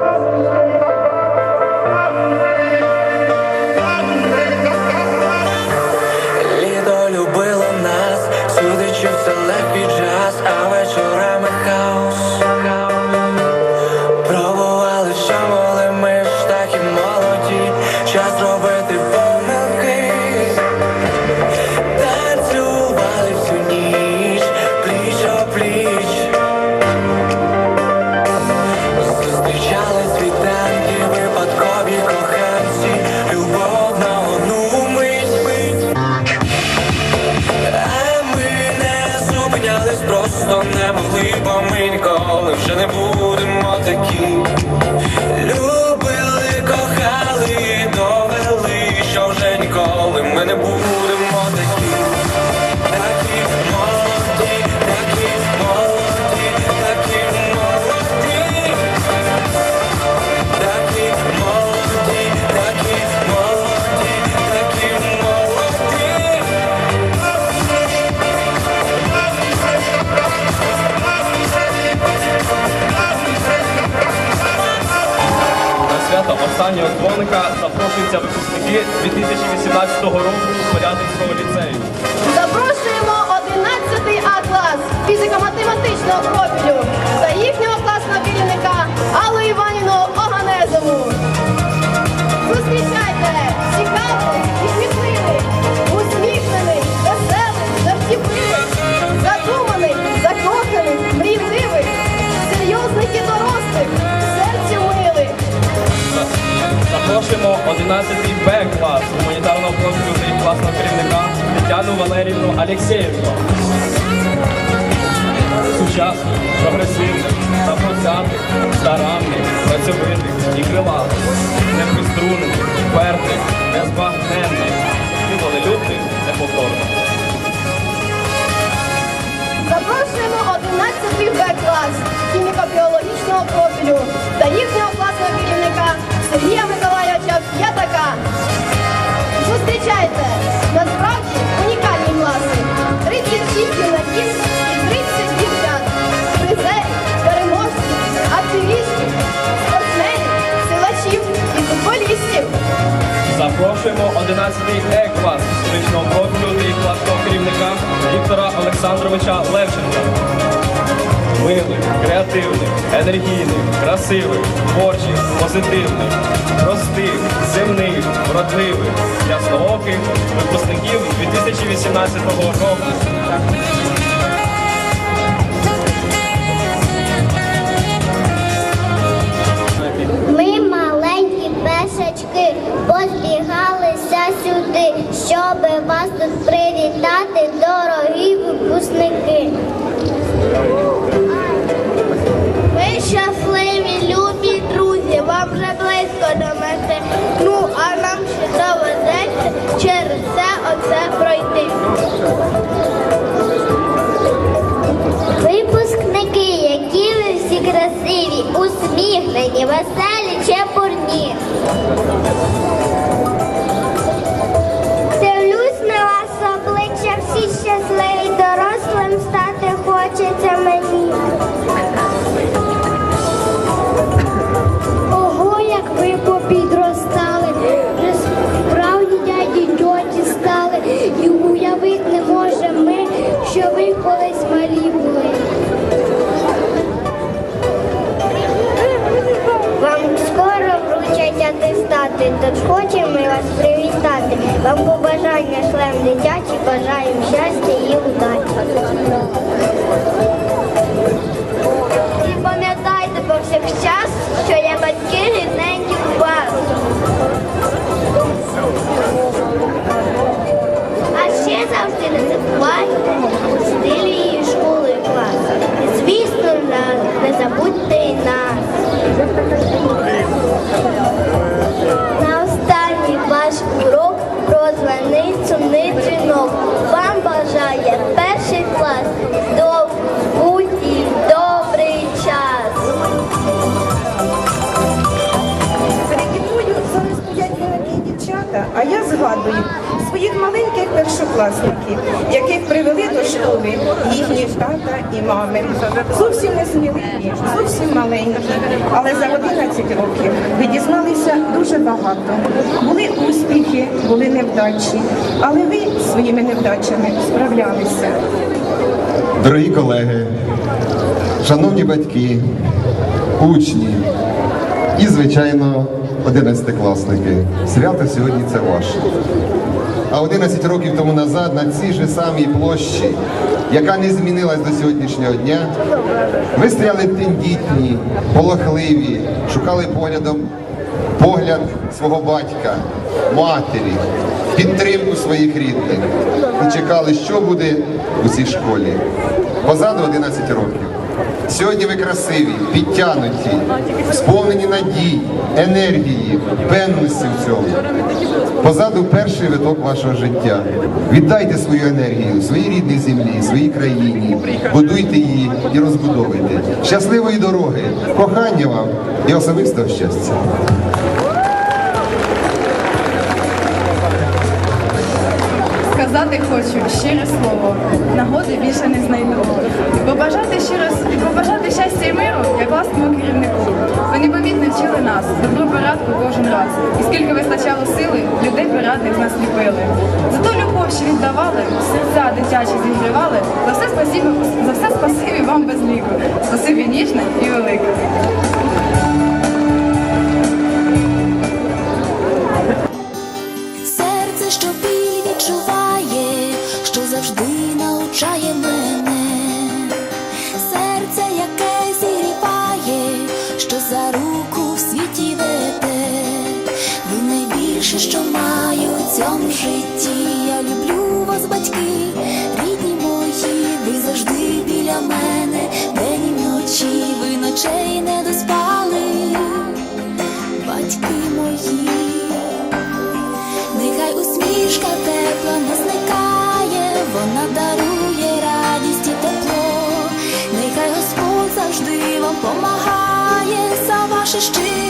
Hallelujah. Вже ніколи На свято останнього дзвоника запрошуються випускники 2018 року Порядинського ліцею. Запрошуємо 11 А клас фізико-математичного профілю та їхнього класного керівника Аллу Іванівну Оганезову. Зустрічайте цікавий 11 Б клас гуманітарного профілю та класного керівника Тетяну Валерівну Алєксєєвну. Сучасних, прогресивних, самоцятих, старанних, працьовитих і крилатих, неприструнних, впертих, і волелюбних, неповторних. Запрошуємо 11 Б клас хіміко-біологічного профілю та їхнього класного керівника Сергія Миколайовича П'ятака. Зустрічайте! Насправді унікальні класи. 36 юнаків і 30 дівчат. Призерів, переможців, активістів, спортсменів, силачів і футболістів. Запрошуємо 11 Е клас історичного профілю їх класного керівника Віктора Олександровича Левченка. Милих, креативних, енергійних, красивих, творчих, позитивних, простих, земних, вродливих, яснооких випускників 2018 року. Ми маленькі пешечки позбігалися сюди, щоб вас тут привітати, дорогі це пройти. Першокласники, яких привели до школи їхні тата і мами. Зовсім не сміливі, зовсім маленькі, але за 11 років ви дізналися дуже багато. Були успіхи, були невдачі, але ви своїми невдачами справлялися. Дорогі колеги, шановні батьки, учні і, звичайно, одинадцятикласники. Свято сьогодні це ваше. А 11 років тому назад на цій же самій площі, яка не змінилась до сьогоднішнього дня, ви стояли тендітні, полохливі, шукали поглядом погляд свого батька, матері, підтримку своїх рідних і чекали, що буде у цій школі. Позаду 11 років. Сьогодні ви красиві, підтянуті, сповнені надій, енергії, певності в цьому. Позаду перший виток вашого життя. Віддайте свою енергію своїй рідній землі, своїй країні, будуйте її і розбудовуйте. Щасливої дороги, кохання вам і особистого щастя. Сказати хочу щире слово, нагоди більше не знайду. Побажати щиро побажати щастя і миру я класному керівнику. Ви непомітно вчили нас, добру порядку кожен раз. І скільки вистачало сили, людей порадних нас ліпили. За ту любов, що віддавали, серця дитячі зігрівали, за все спасибі, за все спасибі вам без ліку. Спасибі ніжне і велике. Найбільше, що маю в цьому житті. Я люблю вас, батьки, рідні мої, ви завжди біля мене, день і вночі, ви ночей не доспали, батьки мої. Нехай усмішка тепла не зникає, вона дарує радість і тепло. Нехай Господь завжди вам помагає за ваше щире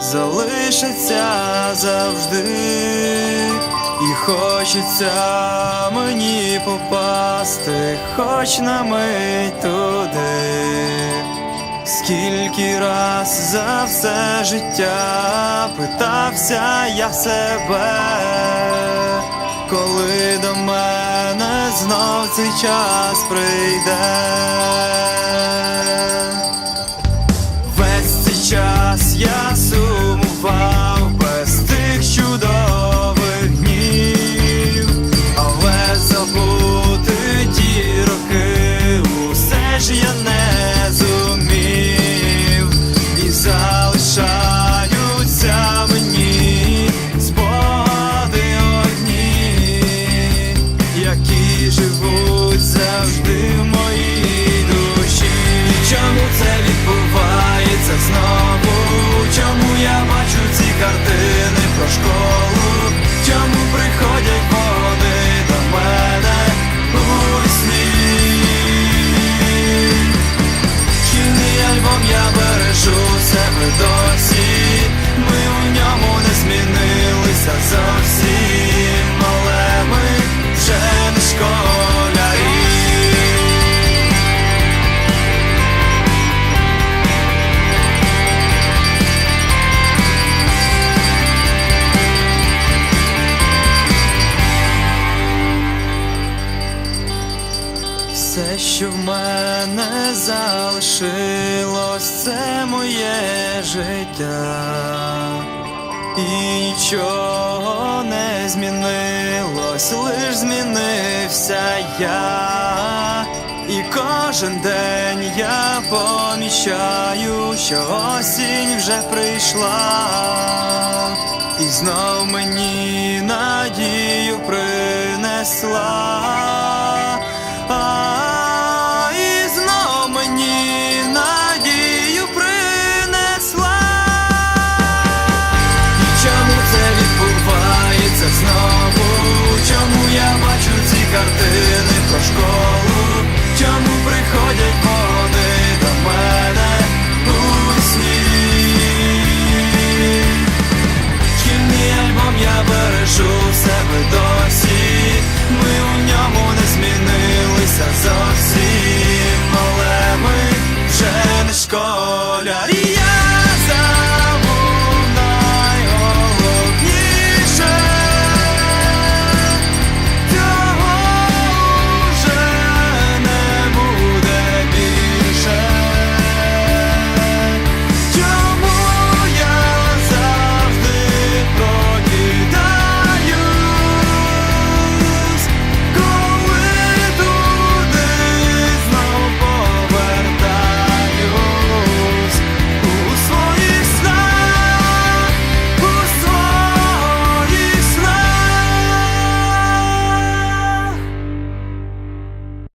залишаться завжди, і хочеться мені попасти, хоч на мить туди. Скільки раз за все життя питався я себе, коли до мене знов цей час прийде. Залишилось, це моє життя, і нічого не змінилось, лиш змінився я, і кожен день я помічаю, що осінь вже прийшла, і знов мені надію принесла.